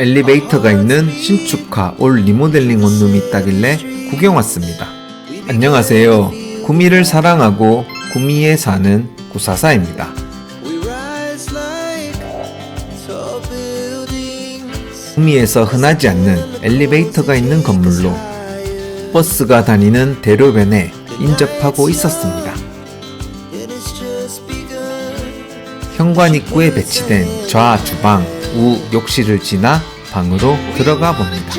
엘리베이터가 있는 신축화 올 리모델링 원룸이 있다길래 구경 왔습니다. 안녕하세요. 구미를 사랑하고 구미에 사는 구사사입니다. 구미에서 흔하지 않는 엘리베이터가 있는 건물로 버스가 다니는 대로변에 인접하고 있었습니다. 현관 입구에 배치된 좌 주방, 우 욕실을 지나 방으로 들어가 봅니다.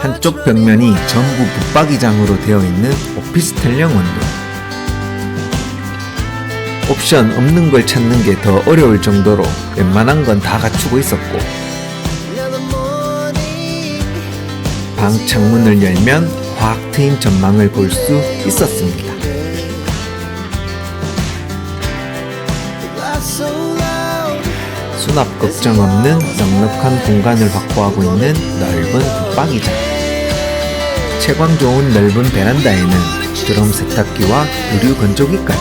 한쪽 벽면이 전부 붙박이장으로 되어 있는 오피스텔형 원룸. 옵션 없는 걸 찾는 게 더 어려울 정도로 웬만한 건 다 갖추고 있었고. 방 창문을 열면 확 트인 전망을 볼 수 있었습니다. 수납 걱정 없는 넉넉한 공간을 확보하고 있는 넓은 붙박이장. 채광 좋은 넓은 베란다에는 드럼 세탁기와 유류 건조기까지.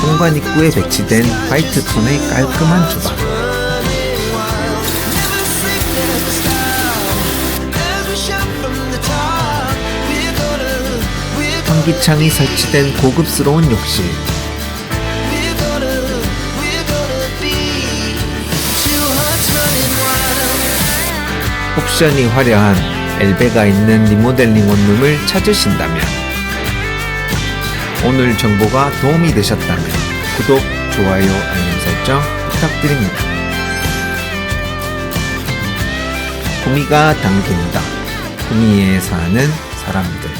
현관 입구에 배치된 화이트 톤의 깔끔한 주방. 환기창이 설치된 고급스러운 욕실. 옵션이 화려한 엘베가 있는 리모델링 원룸을 찾으신다면 오늘 정보가 도움이 되셨다면 구독, 좋아요, 알림 설정 부탁드립니다. 구미가 당긴다. 구미에 사는 사람들.